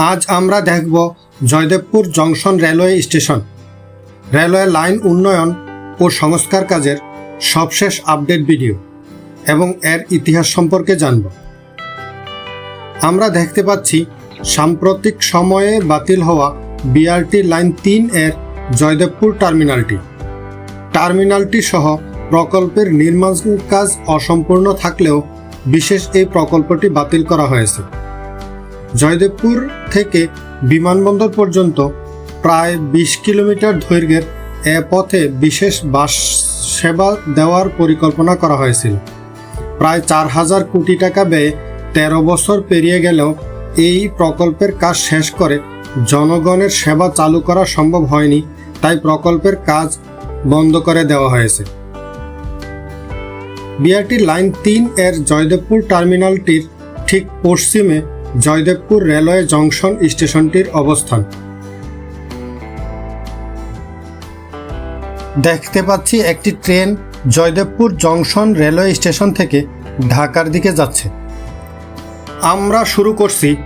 আজ আমরা দেখব Joydebpur junction railway station. Railway line উন্নয়ন ও সংস্কার কাজের সবশেষ আপডেট ভিডিও এবং এর ইতিহাস সম্পর্কে জানব। আমরা দেখতে পাচ্ছি, সাম্প্রতিক সময়ে বাতিল হওয়া বিআরটি লাইন তিন এর জয়দেবপুর টার্মিনালটি। টার্মিনালটি সহ প্রকল্পের নির্মাণ কাজ অসম্পূর্ণ থাকলেও বিশেষ এই প্রকল্পটি বাতিল করা হয়েছে। জয়দেবপুর থেকে বিমানবন্দর পর্যন্ত প্রায় বিশ কিলোমিটার দৈর্ঘ্যের এ পথে বিশেষ বাস সেবা দেওয়ার পরিকল্পনা করা হয়েছিল। প্রায় চার হাজার কোটি টাকা ব্যয়ে তেরো বছর পেরিয়ে গেলেও এই প্রকল্পের কাজ শেষ করে জনগণের সেবা চালু করা সম্ভব হয়নি, তাই প্রকল্পের কাজ বন্ধ করে দেওয়া হয়েছে। বিআরটি লাইন তিন এর জয়দেবপুর টার্মিনালটির ঠিক পশ্চিমে জয়দেবপুর রেলওয়ে জংশন স্টেশনটির অবস্থান। দেখতে পাচ্ছি একটি train Joydebpur junction railway station থেকে ঢাকার দিকে যাচ্ছে। আমরা শুরু করছি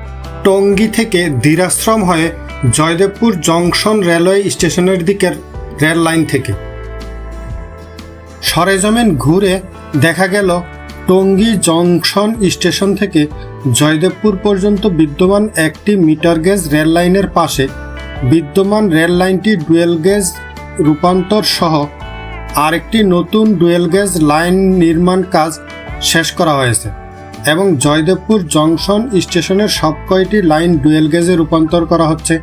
টঙ্গী থেকে ধীরাশ্রম হয়ে জয়দেবপুর জংশন রেলওয়ে স্টেশনের দিকের রেল লাইন থেকে। সরেজমেন ঘুরে দেখা গেল টঙ্গী জংশন স্টেশন থেকে জয়দেবপুর পর্যন্ত বিদ্যমান একটি মিটার গেজ রেল লাইনের পাশে বিদ্যমান রেল লাইনটি ডুয়েল গেজ রূপান্তর সহ আরেকটি নতুন ডুয়েল গেজ লাইন নির্মাণ কাজ শেষ করা হয়েছে এবং জয়দেবপুর জংশন স্টেশনের সব কয়টি লাইন ডুয়েল গেজে রূপান্তর করা হচ্ছে।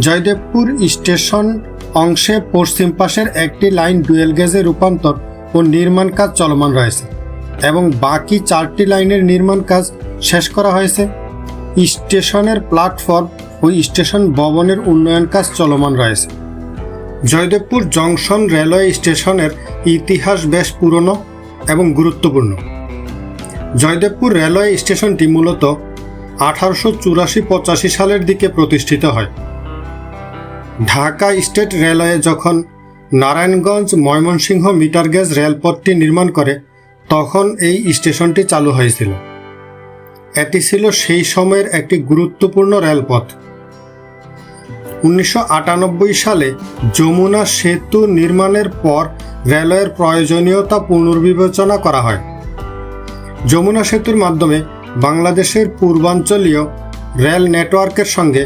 জয়দেবপুর স্টেশন অংশে পশ্চিম পাশের একটি লাইন ডুয়েল গেজে রূপান্তর ও নির্মাণ কাজ চলমান রয়েছে। এবং বাকি চারটি লাইনের নির্মাণ কাজ শেষ করা হয়েছে। স্টেশনের প্ল্যাটফর্ম ও স্টেশন ভবনের উন্নয়ন কাজ চলমান রয়েছে। জয়দেবপুর জংশন রেলওয়ে স্টেশনের ইতিহাস বেশ পুরনো এবং গুরুত্বপূর্ণ। জয়দেবপুর রেলওয়ে স্টেশনটি মূলত আঠারোশো চুরাশি পঁচাশি সালের দিকে প্রতিষ্ঠিত হয়। ঢাকা স্টেট রেলওয়ে যখন নারায়ণগঞ্জ ময়মনসিংহ মিটার গেজ রেলপথটি নির্মাণ করে তখন এই স্টেশনটি চালু হয়েছিল। এটি ছিল সেই সময়ের একটি গুরুত্বপূর্ণ রেলপথ। উনিশশো আটানব্বই সালে যমুনা সেতু নির্মাণের পর রেলওয়ের প্রয়োজনীয়তা পুনর্বিবেচনা করা হয়। যমুনা সেতুর মাধ্যমে বাংলাদেশের পূর্বাঞ্চলীয় রেল নেটওয়ার্কের সঙ্গে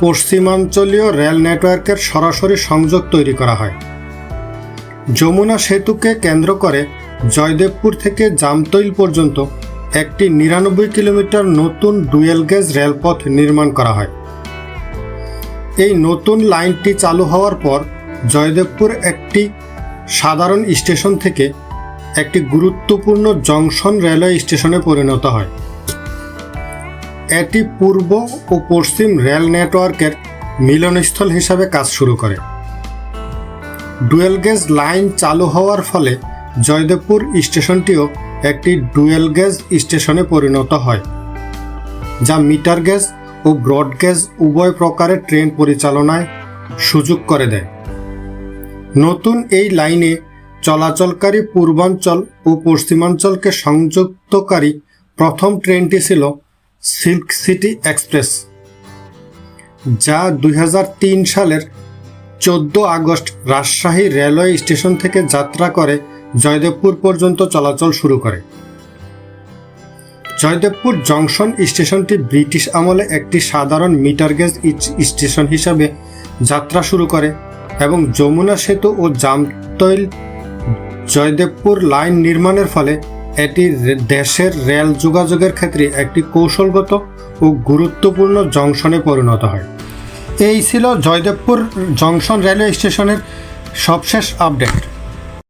পশ্চিমাঞ্চলীয় রেল নেটওয়ার্কের সরাসরি সংযোগ তৈরি করা হয়। যমুনা সেতুকে কেন্দ্র করে জয়দেবপুর থেকে জামতৈল পর্যন্ত একটি নিরানব্বই কিলোমিটার নতুন ডুয়েল গেজ রেলপথ নির্মাণ করা হয়। এই নতুন লাইনটি চালু হওয়ার পর জয়দেবপুর একটি সাধারণ স্টেশন থেকে একটি গুরুত্বপূর্ণ জংশন রেলওয়ে স্টেশনে পরিণত হয়। এটি পূর্ব ও পশ্চিম রেল নেটওয়ার্কের মিলনস্থল হিসাবে কাজ শুরু করে। ডুয়েল গেজ লাইন চালু হওয়ার ফলে জয়দেবপুর স্টেশনটিও একটি ডুয়েল গেজ স্টেশনে পরিণত হয়, যা মিটার গেজ ও ব্রড গেজ উভয় প্রকারের ট্রেন পরিচালনায় সুযোগ করে দেয়। নতুন এই লাইনে চলাচলকারী পূর্বাঞ্চল ও পশ্চিমাঞ্চলকে সংযুক্তকারী প্রথম ট্রেনটি ছিল সিল্ক সিটি এক্সপ্রেস, যা দুই হাজার তিন সালের চোদ্দ আগস্ট রাজশাহী রেলওয়ে স্টেশন থেকে যাত্রা করে জয়দেবপুর পর্যন্ত চলাচল শুরু করে। জয়দেবপুর জংশন স্টেশনটি ব্রিটিশ আমলে একটি সাধারণ মিটার গেজ স্টেশন হিসাবে যাত্রা শুরু করে এবং যমুনা সেতু ও জামতৈল জয়দেবপুর লাইন নির্মাণের ফলে এটি দেশের রেল যোগাযোগের ক্ষেত্রে একটি কৌশলগত ও গুরুত্বপূর্ণ জংশনে পরিণত হয়। এই ছিল জয়দেবপুর জংশন রেলওয়ে স্টেশনের সবশেষ আপডেট।